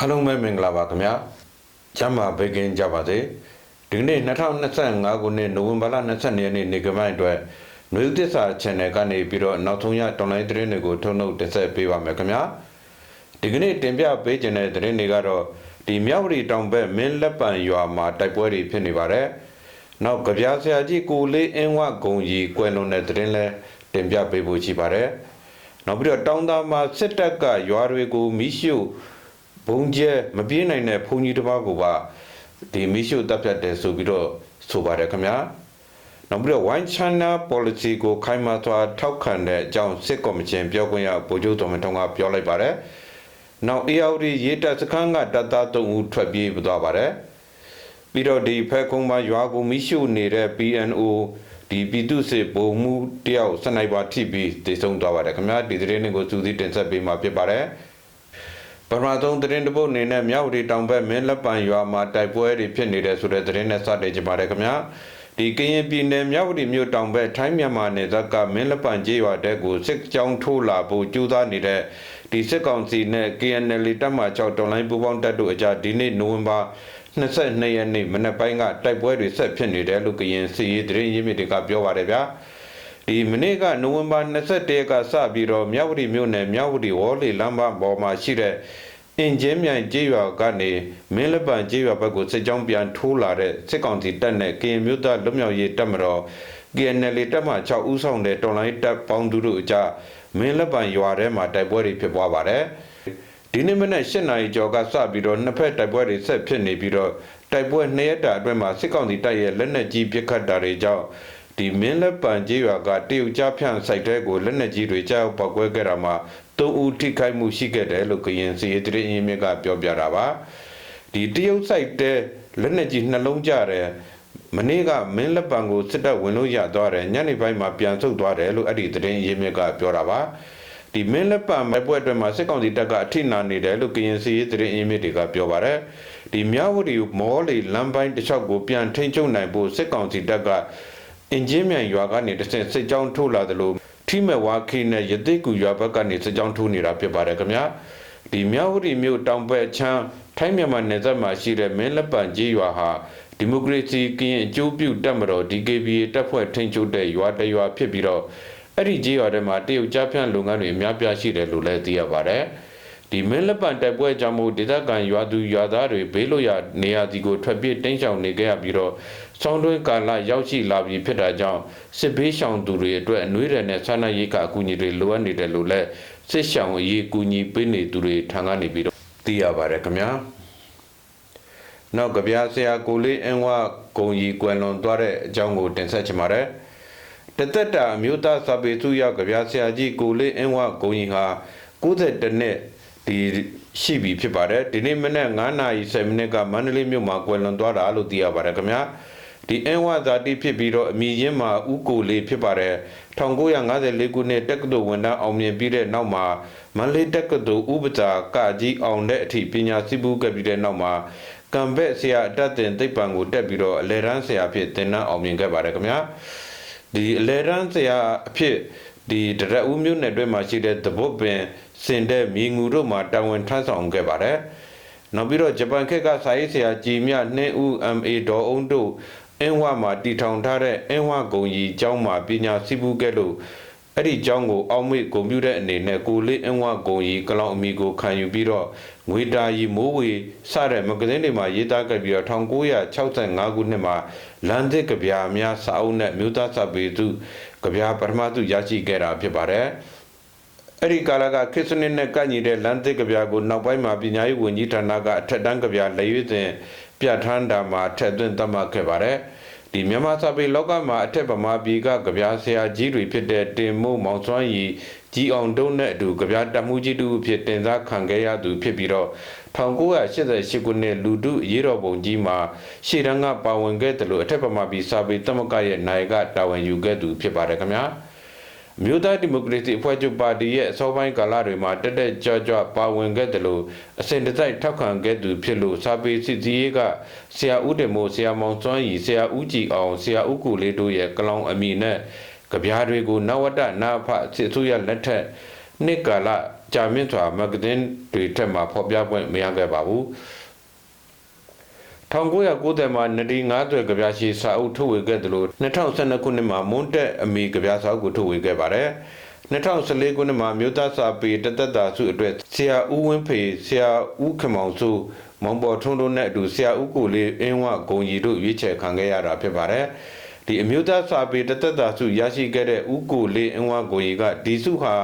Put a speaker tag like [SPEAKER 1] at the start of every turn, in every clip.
[SPEAKER 1] အားလုံးပဲမင်္ဂလာပါခင်ဗျာကျမ်းမာဘေကင်းကြပါစေဒီနေ့2025ခုနှစ်နိုဝင်ဘာလ22ရက်နေ့နေ့ကမိုင်းအတွက်ຫນွေဥသစ္စာ channel ကနေပြီးတော့နောက်ဆုံးရတော်လိုင်းသတင်းတွေကိုထုတ်နှုတ်တင်ဆက်ပေးပါမယ်ခင်ဗျာဒီကနေ့တင်ပြပေးခြင်းတဲ့သတင်းတွေကတော့ဒီမြောက်ဝတီတောင်ဘက်မင်းလက်ပံရွာမှာတိုက်ပွဲတွေဖြစ်နေပါတယ်နောက်ကြပြားဆရာကြီးကိုလေးအင်းဝဂုံကြီးကွယ်လွန်တဲ့သတင်းလဲတင်ပြပေးဖို့ရှိပါတယ်နောက်ပြီးတော့တောင်သားမှာစစ်တပ်ကရွာတွေကိုမိရှု ဘုံကျဲမပြေးနိုင်တဲ့ဘုံကြီးတစ်ပါးကိုပါဒီမီရှုတပ်ဖြတ်တယ်ဆိုပြီးတော့ဆိုပါတယ်ခင်ဗျာနောက်ပြီးတော့ one china policy ကိုခိုင်မာစွာထောက်ခံတဲ့အကြောင်းစစ်ကော်မရှင်ပြောခွင့်ရဗိုလ်ချုပ်တော်မန်ထုံးကပြောလိုက်ပါတယ်နောက် AOD ရေတပ်စခန်းကတပ်သား3ဦးထွက်ပြေးသွားပါတယ်ပြီးတော့ဒီဖဲကုန်းမှာရွာကိုမီရှုနေတဲ့ PNO ဒီပြည်သူစစ်ဗိုလ်မှူးတယောက်စနိုက်ပါထိပြီးတည်ဆုံသွားပါတယ်ခင်ဗျာဒီသတင်းတွေကိုစူးစီးတင်ဆက်ပေးမှာဖြစ်ပါတယ် ပထမဆုံးသတင်းတစ်ပုဒ်အနေနဲ့မြောက်ဝတီတောင်ဘက်မင်းလက်ပံရွာမှာတိုက်ပွဲတွေဖြစ်နေတဲ့ဆိုတဲ့သတင်းနဲ့စတင်ကြပါတယ်ခင်ဗျာဒီကရင်ပြည်နယ်မြောက်ဝတီမြို့တောင်ဘက်ထိုင်းမြန်မာနယ်စပ်ကမင်းလက်ပံကျေးရွာတဲကိုစစ်ကြောင်းထိုးလာဖို့ကြိုးစားနေတဲ့ဒီစစ်ကောင်စီနဲ့ KNL တပ်မ6တော်လိုင်းပူးပေါင်းတပ်တို့အကြားဒီနေ့နိုဝင်ဘာ22ရက်နေ့မနက်ပိုင်းကတိုက်ပွဲတွေဆက်ဖြစ်နေတယ်လို့ကရင်စီရေးသတင်းရင်းမြစ်တွေကပြောပါတယ်ဗျာ ဒီမနေ့ကနိုဝင်ဘာ21ရက်ကစပြီးတော့မြောက်ဝတီမြို့နယ်မြောက်ဝတီဝေါ်လီလမ်းမပေါ်မှာရှိတဲ့အင်ဂျင်မြိုင်ကျေးရွာကနေမင်းလပန်ကျေးရွာဘက်ကိုစစ်ကြောင်းပြန်ထိုးလာတဲ့စစ်ကောင်စီတပ်နဲ့ကရင်မြို့သားလွတ်မြောက်ရေးတပ်မတော် KNL တပ်မှ6ဦးဆောင်တဲ့တော်လိုင်းတပ်ပေါင်းသူတို့အကြားမင်းလပန်ရွာထဲမှာတိုက်ပွဲတွေဖြစ်ပွားပါတယ်ဒီနေ့မနေ့၈နာရီကျော်ကစပြီးတော့နှစ်ဖက်တိုက်ပွဲတွေဆက်ဖြစ်နေပြီးတော့တိုက်ပွဲနှစ်ရက်တာအတွင်းမှာစစ်ကောင်စီတပ်ရဲ့လက်နက်ကြီးပစ်ခတ်တာတွေကြောင့် ဒီမင်းလက်ပံကြီးရွာကတရုတ်ကြားဖြန့်စိုက်တဲ့ကိုလက်နက်ကြီးတွေကြောက်ပောက်ကွဲခဲ့တာမှာသုံးဦးထိခိုက်မှုရှိခဲ့တယ်လို့ကရင်စီရေးတရင်းအင်းမြစ်ကပြောပြတာပါဒီတရုတ်စိုက်တဲ့လက်နက်ကြီးနှလုံးကြတယ်မနေ့ကမင်းလက်ပံကိုစစ်တပ်ဝင်လို့ရသွားတယ်ညနေပိုင်းမှာပြန်ဆုတ်သွားတယ်လို့အဲ့ဒီတရင်းအင်းမြစ်ကပြောတာပါဒီမင်းလက်ပံမိုက်ပွဲအတွင်းမှာစစ်ကောင်စီတပ်ကအထိနာနေတယ်လို့ကရင်စီရေးတရင်အင်းမြစ်တွေကပြောပါတယ်ဒီမြဝတီမောလီလမ်းပိုင်းတစ်လျှောက်ကိုပြန်ထိန်းချုပ်နိုင်ဖို့စစ်ကောင်စီတပ်က အင်ဂျင်မြန်ရွာကနေတစ်ဆင့်စစ်ကြောင်းထိုးလာသလိုထိမဲ့ဝါခိနဲ့ရသိကူရွာဘက်ကနေစစ်ကြောင်းထိုးနေတာဖြစ်ပါတယ်ခင်ဗျာဒီမြဝတီမြို့တောင်ဘက်ချမ်းထိုင်းမြန်မာနယ်စပ်မှာရှိတဲ့မင်းလက်ပံကြီးရွာဟာဒီမိုကရေစီကရင်အကျိုးပြုတပ်မတော် DKBA တပ်ဖွဲ့ထိန်းချုပ်တဲ့ရွာတစ်ရွာဖြစ်ပြီးတော့အဲ့ဒီကြီးရွာထဲမှာတရုတ်ကြားဖြန့်လုပ်ငန်းတွေအများပြားရှိတယ်လို့လည်းသိရပါတယ် ဒီမင်းလက်ပံတိုက်ပွဲကြောင့်မို့ဒေသခံရွာသူရွာသားတွေဘေးလွတ်ရာနေရာဒီကိုထွက်ပြေးတင်းရှောင်နေကြရပြီးတော့ဆောင်းတွင်းကာလရောက်ရှိလာပြီဖြစ်တာကြောင့်စစ်ဘေးရှောင်သူတွေအတွက်အနှွေးရတဲ့ဆန္ဒရိတ်ကအကူအညီတွေလိုအပ်နေတယ်လို့လည်းစစ်ရှောင်အရေးကူညီပေးနေသူတွေထံကနေပြီးတော့သိရပါတယ်ခင်ဗျာနောက်ကဗျာဆရာကိုလေးအင်းဝဂုံကြီးကွယ်လွန်သွားတဲ့အကြောင်းကိုတင်ဆက်ချင်ပါတယ်တသက်တာအမျိုးသားစာပေစုရကဗျာဆရာကြီးကိုလေးအင်းဝဂုံကြီးဟာ92နှစ် ဒီရှိပြီဖြစ်ပါတယ်ဒီနေ့မနေ့9နာရီ7မိနစ်ကမန္တလေးမြို့မှာကွယ်လွန်သွားတာလို့သိရပါတယ်ခင်ဗျာဒီအင်းဝဇာတိဖြစ်ပြီးတော့အမိရင်းမှာဥကိုလေးဖြစ်ပါတယ်1954ခုနှစ်တက္ကသိုလ်ဝန်ထမ်းအောင်မြင်ပြီးတဲ့နောက်မှာမန္တလေးတက္ကသိုလ်ဥပစာကကြီးအောင်တဲ့အထိပညာစီးပူးခဲ့ပြီးတဲ့နောက်မှာကံဘက်ဆရာအတတ်တင်သိပ္ပံကိုတက်ပြီးတော့အလဲရန်ဆရာဖြစ်သင်တန်းအောင်မြင်ခဲ့ပါတယ်ခင်ဗျာဒီအလဲရန်ဆရာအဖြစ် ဒီတရက်ဦးမြို့နယ်တွင်းမှာရှိတဲ့သဘုတ်ပင်စင်တဲ့မြေငူတို့မှာတာဝန်ထမ်းဆောင်ခဲ့ပါတယ်။နောက်ပြီးတော့ဂျပန်ခေတ်ကစာရေးဆရာကြည်မြနှင်းဦး MA ဒေါ်အုံးတို့အင်းဝမှာတည်ထောင်ထားတဲ့အင်းဝဂုံကြီးကျောင်းမှာပညာစီးပူးခဲ့လို့အဲ့ဒီကျောင်းကိုအောက်မေ့ဂုံပြူတဲ့အနေနဲ့ကိုလေးအင်းဝဂုံကြီးကလောင်အမီကိုခံယူပြီးတော့ငွေတာရီမိုးဝေစတဲ့မဂဇင်းတွေမှာရေးသားခဲ့ပြီးတော့1965ခုနှစ်မှာလန်သစ်ကဗျာများစာအုပ်နဲ့မြို့သားစာပေသူ ကဗျာပထမသူရရှိခဲ့တာဖြစ်ပါတယ်။အဲ့ဒီကာလကခရစ်စနစ်နဲ့ကန့်ညီတဲ့လန်သစ်ကဗျာကိုနောက်ပိုင်းမှာပညာရေးဝန်ကြီးဌာနကအထက်တန်းကဗျာလက်ရွေးစဉ်ပြဋ္ဌာန်းတာမှာထက်သွင်းသတ်မှတ်ခဲ့ပါတယ်။ဒီမြန်မာစာပေလောကမှာအထက်ဗမာပြည်ကကဗျာဆရာကြီးတွေဖြစ်တဲ့တင်မို့မောင်စွမ်းရီ ကြီးအောင်တုံးနဲ့အတူကဗျာတမှုကြီးတူဖြစ်တင်စားခံခဲ့ရသူဖြစ်ပြီးတော့1988ခုနှစ်လူတုရေးတော်ပုံကြီးမှာရှေ့တန်းကပါဝင်ခဲ့တယ်လို့အထက်ဗမာပြည်စာပေသမဂ္ဂရဲ့နိုင်ကတာဝန်ယူခဲ့သူဖြစ်ပါတယ်ခင်ဗျာမြို့သားဒီမိုကရေစီအဖွဲ့ချုပ်ပါတီရဲ့အစောပိုင်းကာလတွေမှာတက်တက်ကြွကြွပါဝင်ခဲ့တယ်လို့အစဉ်တစိုက်ထောက်ခံခဲ့သူဖြစ်လို့စာပေစစ်စည်းရေးကဆရာဦးတင်မို့ဆရာမောင်စွမ်းရီဆရာဦးကြည်အောင်ဆရာဦးကိုလေးတို့ရဲ့ကလောင်အမိနဲ့ ကြပြားတွေကိုနဝတ္တနာဖစစ်ဆိုးရလက်ထက်နှစ်ကာလကြာမြင့်စွာမဂ္ဂဇင်းတွေထက်မှဖော်ပြပွင့်မရခဲ့ပါဘူး1990မှာနဒီ90ကဗျာရှိစာအုပ်ထုတ်ဝေခဲ့တယ်လို့2012ခုနှစ်မှာမွန်းတက်အမီကဗျာစာအုပ်ကိုထုတ်ဝေခဲ့ပါတယ်2014ခုနှစ်မှာမြို့သားစာပေတသက်တာစုအတွက်ဆရာဦးဝင်းဖေဆရာဦးခမောင်စုမောင်ပေါ်ထွန်းတို့နဲ့အတူဆရာဦးကိုလေးအင်းဝဂုံကြီးတို့ရွေးချယ်ခံခဲ့ရတာဖြစ်ပါတယ် ဒီအမျိုးသားစာပေတသက်တာစုရရှိခဲ့တဲ့ဦးကိုလေးအင်းဝဂုံကြီးကဒီစုဟာ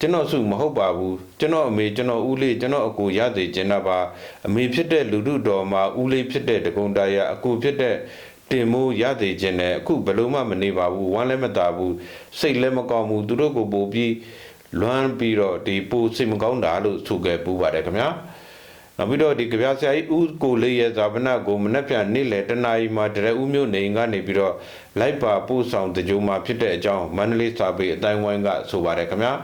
[SPEAKER 1] ကျွန်တော်စုမဟုတ်ပါဘူးကျွန်တော်အမေကျွန်တော်ဦးလေးကျွန်တော်အကိုရသေးကျင်တာပါအမေဖြစ်တဲ့လူလူတော်မှာဦးလေးဖြစ်တဲ့တကုံတရာအကိုဖြစ်တဲ့တင်မိုးရသေးခြင်းနဲ့အခုဘယ်လို့မှမနေပါဘူးဝမ်းလည်းမသာဘူးစိတ်လည်းမကောင်းဘူးသူတို့ကိုပို့ပြီးလွမ်းပြီးတော့ဒီပိုစိတ်မကောင်းတာလို့ဆိုခဲ့ပူပါတယ်ခင်ဗျာ နောက်ပြီးတော့ဒီကြပြဆရာကြီးဦးကိုလေးရဲ့ဇာပနကိုမနှက်ပြနေ့လေတနာရီမှာတရဦးမျိုးနေကနေပြီးတော့လိုက်ပါပို့ဆောင်တကြိုမှာဖြစ်တဲ့အကြောင်းမန္တလေးစာပေအတိုင်းဝိုင်းကဆိုပါတယ်ခင်ဗျာ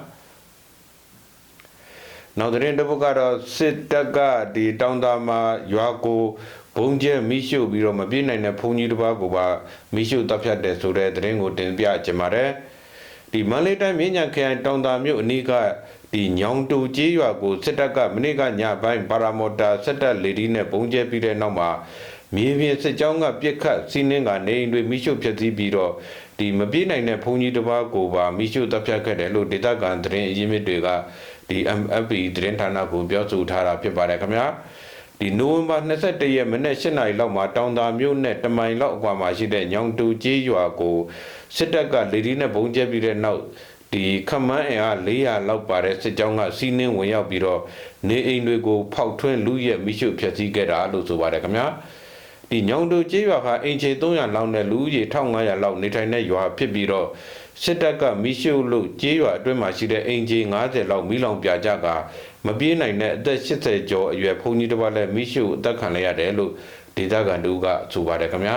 [SPEAKER 1] နောက်တဲ့တစ်ပုဒ်ကတော့စစ်တပ်ကဒီတောင်သားမှာရွာကိုဘုံကျဲမိရှုပြီးတော့မပြေးနိုင်တဲ့ဘုံကြီးတစ်ပါးကိုပါမိရှုတပ်ဖြတ်တယ်ဆိုတဲ့သတင်းကိုတင်ပြကြပါမယ်ဒီမန္တလေးတိုင်းမြင်းညာခရိုင်တောင်သားမြို့အနီးကဒီညောင်တူကျေးရွာကိုစစ်တပ်ကမနေ့ကညပိုင်းပါရာမော်တာစစ်တပ်လေဒီနဲ့ဘုံကျဲပြီးတဲ့နောက်မှာမြေပြင်စစ်ကြောင်းကပြစ်ခတ်စီးနှင်းကနေအိမ်တွေမိရှုဖျက်ဆီးပြီးတော့ဒီမပြေးနိုင်တဲ့ဘုံကြီးတစ်ပါးကိုပါမိရှုတပ်ဖြတ်ခဲ့တယ်လို့ဒေသခံသတင်းအရင်းမြစ်တွေကဒီ MFP သတင်းဌာနကိုပြောဆိုထားတာဖြစ်ပါတယ်ခင်ဗျာဒီနိုဝင်ဘာ21ရက်မနေ့8နာရီလောက်မှာတောင်သာမြို့နယ်တမိုင်လောက်အကွာမှာရှိတဲ့ညောင်တူကျေးရွာကိုစစ်တပ်ကလေဒီနဲ့ဘုံကျဲပြီးတဲ့နောက် ဒီခမန်းအင်အား400လောက်ပါတဲ့စစ်ကြောင်းကစီးနှင်းဝင်ရောက်ပြီးတော့နေအိမ်တွေကိုဖောက်ထွင်းလူရဲမိရှုဖျက်ဆီးခဲ့တာလို့ဆိုပါတယ်ခင်ဗျာဒီညောင်တူကျေးရွာကအင်ချေ300လောက်နဲ့လူဦးရေ1500လောက်နေထိုင်တဲ့ရွာဖြစ်ပြီးတော့စစ်တပ်ကမိရှုလို့ကျေးရွာအတွင်းမှာရှိတဲ့အင်ဂျီ90လောက်မိလောင်ပြကြကမပြေးနိုင်တဲ့အသက်80ကျော်အရွယ်ဘုန်းကြီးတစ်ပါးလည်းမိရှုအသက်ခံရရတယ်လို့ဒေသခံတို့ကဆိုပါတယ်ခင်ဗျာ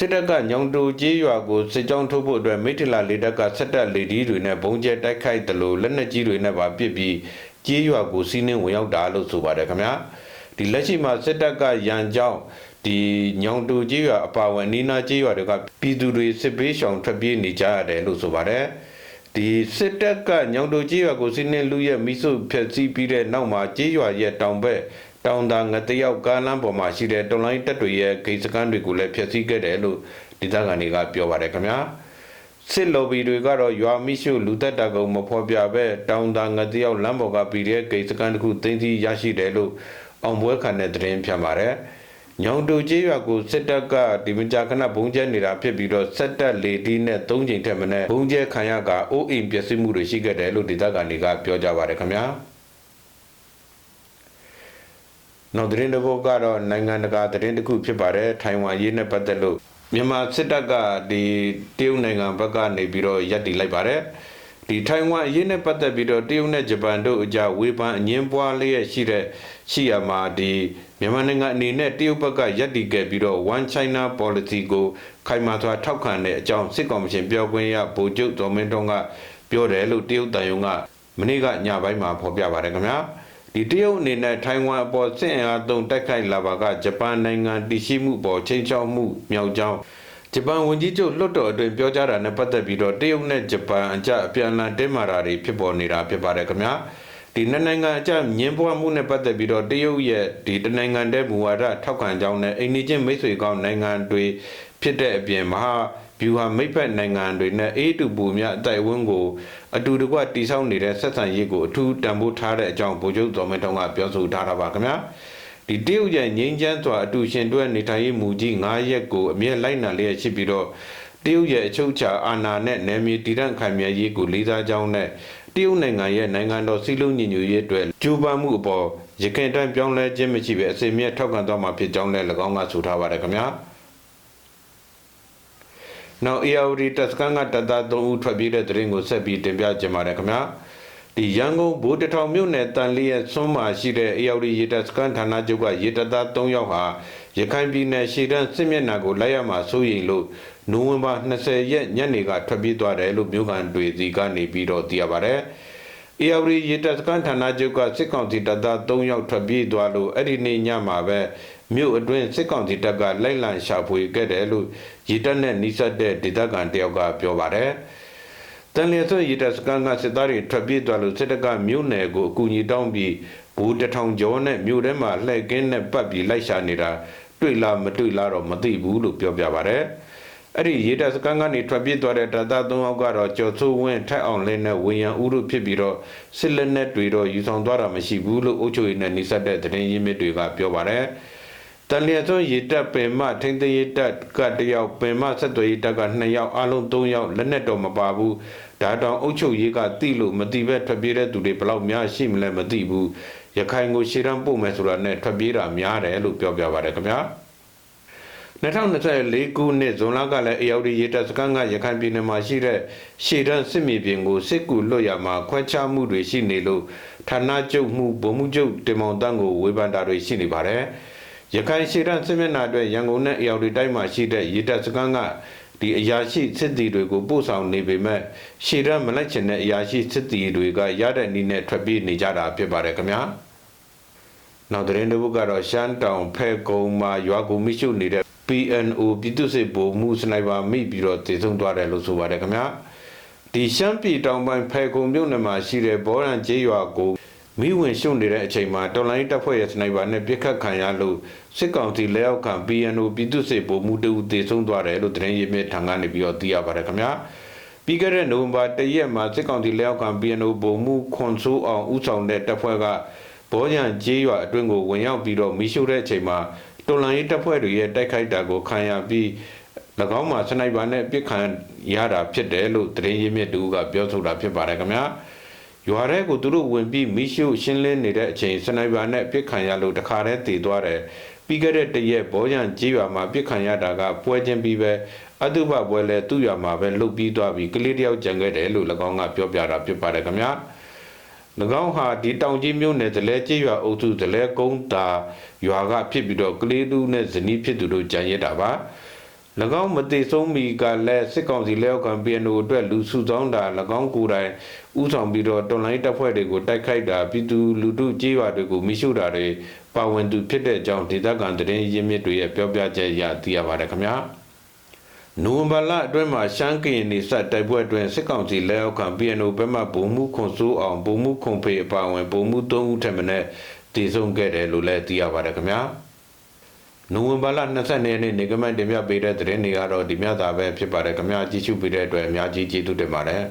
[SPEAKER 1] စစ်တပ်ကညောင်တူကျေးရွာကိုစစ်ကြောင်းထုတ်ဖို့အတွက်မိထလာလေတပ်ကဆက်တက်လေဒီတွေနဲ့ဘုံကျဲတိုက်ခိုက်တယ်လို့လက်နက်ကြီးတွေနဲ့ပါပစ်ပြီးကျေးရွာကိုစီးနှင်းဝင်ရောက်တာလို့ဆိုပါတယ်ခင်ဗျာဒီလက်ရှိမှာစစ်တပ်ကရန်ကြောင်းဒီညောင်တူကြီးရွာအပါဝင်နီနာကြီးရွာတွေကပြည်သူတွေစစ်ပေးရှောင်ထွက်ပြေးနေကြရတယ်လို့ဆိုပါတယ်ဒီစစ်တပ်ကညောင်တူကြီးရွာကိုစီးနှင်းလူရဲ့မိစုဖျက်ဆီးပြီးတဲ့နောက်မှာကြီးရွာရဲ့တောင်ဘက် တောင်သာငတယောက်ကားလမ်းပေါ်မှာရှိတဲ့တွန်လိုင်းတပ်တွေရဲ့ဂိတ်စကန်တွေကိုလည်းဖျက်ဆီးခဲ့တယ်လို့ဒေသခံတွေကပြောပါတယ်ခင်ဗျာစစ်လိုဘီတွေကတော့ရွာမိရှုလူသက်တာကုံမဖော်ပြပဲတောင်သာငတယောက်လမ်းပေါ်ကပြည်တဲ့ဂိတ်စကန်တစ်ခုသိမ်းဆီးရရှိတယ်လို့အောင်ပွဲခံတဲ့သတင်းဖြန့်ပါတယ်ညောင်တူကျေးရွာကိုစစ်တပ်ကဒီမကြာခဏဘုံကျဲနေတာဖြစ်ပြီးတော့စက်တက်လေဒီနဲ့၃ချိန်ထက်မနည်းဘုံကျဲခံရကအိုးအိမ်ပျက်စီးမှုတွေရှိခဲ့တယ်လို့ဒေသခံတွေကပြောကြပါတယ်ခင်ဗျာ နောက်သတင်းတစ်ပုဒ်ကတော့နိုင်ငံတကာသတင်းတစ်ခုဖြစ်ပါတယ်ထိုင်ဝမ်ရေးနဲ့ပတ်သက်လို့မြန်မာစစ်တပ်ကဒီတရုတ်နိုင်ငံဘက်ကနေပြီးတော့ရပ်တည်လိုက်ပါတယ်ဒီထိုင်ဝမ်အရေးနဲ့ပတ်သက်ပြီးတော့တရုတ်နဲ့ဂျပန်တို့အကြားဝေဖန်အငင်းပွားလျက်ရှိတဲ့ရှိရမှာဒီမြန်မာနိုင်ငံအနေနဲ့တရုတ်ဘက်ကရပ်တည်ခဲ့ပြီးတော့ One China policy ကိုခိုင်မာစွာထောက်ခံတဲ့အကြောင်းစစ်ကောင်ရှင်ပြောခွင့်ရဗိုလ်ချုပ်ဒေါ်မင်းတုံးကပြောတယ်လို့တရုတ်တန်ယုံကမနေ့ကညပိုင်းမှာဖော်ပြပါတယ်ခင်ဗျာ ဒီတရုတ်အနေနဲ့ထိုင်ဝမ်အပေါ်စစ်အင်အားသုံးတိုက်ခိုက်လာပါကဂျပန်နိုင်ငံတည်ရှိမှုပေါ်ချိန်ချောက်မှုမြောက်ကြောင်းဂျပန်ဝန်ကြီးချုပ်လွတ်တော်အတွင်းပြောကြားတာနဲ့ပတ်သက်ပြီးတော့တရုတ်နဲ့ဂျပန်အကြအပြန်အလှန်တင်းမာတာတွေဖြစ်ပေါ်နေတာဖြစ်ပါတယ်ခင်ဗျာဒီနှစ်နိုင်ငံအကြညင်ပွားမှုနဲ့ပတ်သက်ပြီးတော့တရုတ်ရဲ့ဒီတနိုင်ငံတည်းမူဝါဒထောက်ခံကြောင်းနဲ့အိန္ဒိချင်းမိတ်ဆွေကောင်းနိုင်ငံတွေဖြစ်တဲ့အပြင်မဟာ ဗျူဟာမိတ်ဖက်နိုင်ငံတွေနဲ့အေးတူပူမြအတိုက်ဝန်းကိုအတူတကွတိဆောက်နေတဲ့ဆက်ဆံရေးကိုအထူးတန်ဖိုးထားတဲ့အကြောင်းဗိုလ်ချုပ်တော်မင်းတုံးကပြောဆိုထားတာပါခင်ဗျာဒီတရုတ်ရဲ့ငိမ့်ချမ်းစွာအတူရှင်တွဲနေထိုင်ရေးမူကြီး9ရက်ကိုအမြဲလိုက်နာလျက်ရှိပြီးတော့တရုတ်ရဲ့အချုပ်အခြာအာဏာနဲ့နယ်မြေတည်တံ့ခိုင်မြဲရေးကိုလေးစားကြောင်းနဲ့တရုတ်နိုင်ငံရဲ့နိုင်ငံတော်စီးလုံးညီညွတ်ရေးအတွက်ကြိုးပမ်းမှုအပေါ်ရခိုင်တိုင်းပြောင်းလဲခြင်းမရှိဘဲအစီအမြဲထောက်ခံသွားမှာဖြစ်ကြောင်းလည်း၎င်းကဆိုထားပါတယ်ခင်ဗျာ နောက် ARD တက်စကန်ကတသား3ဦးထွက်ပြေးတဲ့တရင်ကိုဆက်ပြီးတင်ပြကြပါရခင်ဗျာဒီရန်ကုန်ဘိုးတထောင်မြို့နယ်တန်လျက်ဆွမ်းမှာရှိတဲ့ ARD ရေတပ်စကန်ဌာနချုပ်ကရေတပ်သား3ယောက်ဟာရခိုင်ပြည်နယ်ရှေ့တန်းစစ်မျက်နှာကိုလိုက်ရမှာစိုးရိမ်လို့နိုဝင်ဘာ20ရက်ညနေကထွက်ပြေးသွားတယ်လို့မြို့ကန်တွေစီကနေပြီးတော့သိရပါတယ်။ ARD ရေတပ်စကန်ဌာနချုပ်ကစစ်ကောင်စီတပ်သား3ယောက်ထွက်ပြေးသွားလို့အဲ့ဒီနေ့ညမှာပဲ မြို့အတွင်းစစ်ကောင်စီတပ်ကလိုက်လံရှာဖွေခဲ့တယ်လို့ရေတပ်နဲ့နှိစက်တဲ့ဒေသခံတယောက်ကပြောပါတယ်။တတန်လျက်စွန်းရတပ်စကန်ကစစ်သားတွေထွက်ပြေးသွားလို့စစ်တပ်ကမြို့နယ်ကိုအကူအညီတောင်းပြီးဘူတထောင်ကျော်နဲ့မြို့ထဲမှာလှည့်ကင်းနဲ့ပတ်ပြီးလိုက်ရှာနေတာတွေ့လားမတွေ့လားတော့မသိဘူးလို့ပြောပြပါဗျ။အဲ့ဒီရေတပ်စကန်ကနေထွက်ပြေးသွားတဲ့တပ်သား၃ယောက်ကတော့ကျော်စိုးဝင်းထက်အောင်လင်းနဲ့ဝေယံဦးတို့ဖြစ်ပြီးတော့စစ်လက်နက်တွေတော့ယူဆောင်သွားတာမရှိဘူးလို့အုပ်ချုပ်ရေးနဲ့နှိစက်တဲ့သတင်းရင်းမြစ်တွေကပြောပါတယ်။ တန်လျက်စွန်းရေတပ်ပင်မထိန်းသိမ်းရေးတပ်ကတယောက်ပင်မဆက်သွယ်ရေးတပ်က2ယောက်အလုံး3ယောက်လက်နက်တော့မပါဘူးဒါတောင်အုပ်ချုပ်ရေးကတိလို့မတိပဲထွက်ပြေးတဲ့သူတွေဘယ်လောက်များရှိမလဲမသိဘူးရခိုင်ကိုရှေ့တန်းပို့မယ်ဆိုတာနဲ့ထွက်ပြေးတာများတယ်လို့ပြောပြပါတယ်ခင်ဗျာ2024ခုနှစ်ဇွန်လကလည်းအယောက်ဒီရေတပ်စခန်းကရခိုင်ပြည်နယ်မှာရှိတဲ့ရှေ့တန်းစစ်မြေပြင်ကိုစစ်ကူလွတ်ရမှာခွဲခြားမှုတွေရှိနေလို့ဌာနချုပ်မှုဗိုလ်မှုချုပ်တင်မောင်တန်းကိုဝေဖန်တာတွေရှိနေပါတယ်။ ရခိုင်ရှေ့တန်းစစ်မျက်နှာအတွက်ရန်ကုန်နဲ့အယောက်ဒီတိုင်းမှာရှိတဲ့ရေတပ်စခန်းကဒီအရာရှိစစ်တီတွေကိုပို့ဆောင်နေပေမဲ့ရှေ့တန်းမလိုက်ချင်တဲ့အရာရှိစစ်တီတွေကရတဲ့နည်းနဲ့ထွက်ပြေးနေကြတာဖြစ်ပါတယ်ခင်ဗျာ။နောက်သတင်းတစ်ပုဒ်ကတော့ရှမ်းတောင်ဖဲကုံမှာရွာကူမိရှုနေတဲ့ PNO ပြည်သူ့စစ်ဗိုလ်မှူးစနိုက်ပါမိပြီးတော့တည်ဆုံသွားတယ်လို့ဆိုပါတယ်ခင်ဗျာဒီရှမ်းပြည်တောင်ပိုင်းဖဲကုံမြို့နယ်မှာရှိတဲ့ဘောရန်ကျေးရွာကို မိဝင်ရှုံနေတဲ့အချိန်မှာတော်လိုင်းတပ်ဖွဲ့ရဲ့စနိုက်ပါနဲ့ပြစ်ခတ်ခံရလို့စစ်ကောင်စီလက်အောက်ခံ PNO ပြည်သူ့စစ်ဗိုလ်မှူးတဦးတည်ဆုံသွားတယ်လို့သတင်းရင်းမြစ်ထံကနေပြီးတော့သိရပါတယ်ခင်ဗျာပြီးခဲ့တဲ့နိုဝင်ဘာတရက်မှာစစ်ကောင်စီလက်အောက်ခံ PNO ဗိုလ်မှူးခွန်ဆိုးအောင်ဦးဆောင်တဲ့တပ်ဖွဲ့ကဘောရန်ကျေးရွာအတွင်းကိုဝင်ရောက်ပြီးတော့မိရှုတဲ့အချိန်မှာတော်လန်ရေးတပ်ဖွဲ့တွေရဲ့တိုက်ခိုက်တာကိုခံရပြီး၎င်းမှာစနိုက်ပါနဲ့ပြစ်ခံရတာဖြစ်တယ်လို့သတင်းရင်းမြစ်တူကပြောဆိုတာဖြစ်ပါတယ်ခင်ဗျာ ရွာထဲကိုသူတို့ဝင်ပြီးမိရှုရှင်းလင်းနေတဲ့အချိန်စနိုက်ပါနဲ့ပြစ်ခံရလို့တခါတည်းတည်သွားတယ်ပြီးခဲ့တဲ့တရက်ဘောရန်ကြီးရွာမှာပြစ်ခံရတာကပွဲချင်းပြီးပဲအတုပပွဲလဲသူ့ရွာမှာပဲလှုပ်ပြီးသွားပြီးကလေးတယောက်ကြံခဲ့တယ်လို့၎င်းကပြောပြတာဖြစ်ပါတယ်ခင်ဗျာ၎င်းဟာဒီတောင်ကြီးမြို့နယ်ဇလဲကျေးရွာအုပ်စုဇလဲကုန်းတာရွာကဖြစ်ပြီးတော့ကလေးတူနဲ့ဇနီးဖြစ်သူတို့ကြံရတာပါ၎ င်းမတိဆုံးမီကလည်းစစ်ကောင်စီလက်အောက်ကပြန်တို့အတွက်လူစုဆောင်းတာ၎င်းကိုယ်တိုင်ဥဆောင်ပြီးတော့တော်လိုင်းတပ်ဖွဲ့တွေကိုတိုက်ခိုက်တာပြည်သူလူထုကြေးရွာတွေကိုမိရှုတာတွေပါဝင်သူဖြစ်တဲ့အကြောင်းဒေသခံသတင်းရင်းမြစ်တွေရဲ့ပြောပြချက်အရသိရပါတယ်ခင်ဗျာနိုဝင်ဘာလအတွင်းမှာရှမ်းကရင်နေဆက်တိုက်ပွဲအတွင်းစစ်ကောင်စီလက်အောက်ခံ PNO ဘက်မှဗိုလ်မှူးခွန်စိုးအောင်ဗိုလ်မှူးခွန်ဖေအပါအဝင်ဗိုလ်မှူး၃ဦးထက်မနည်းတည်ဆုံခဲ့တယ်လို့လည်းသိရပါတယ်ခင်ဗျာ နိုဝင်ဘာလ22ရက်နေ့နေကမန်တင်ပြပေးတဲ့သတင်းတွေကတော့ဒီမြတ်တာပဲဖြစ်ပါတယ်ခင်ဗျာကြည့်ရှုပေးတဲ့အတွက်အများကြီးကျေးဇူးတင်ပါတယ်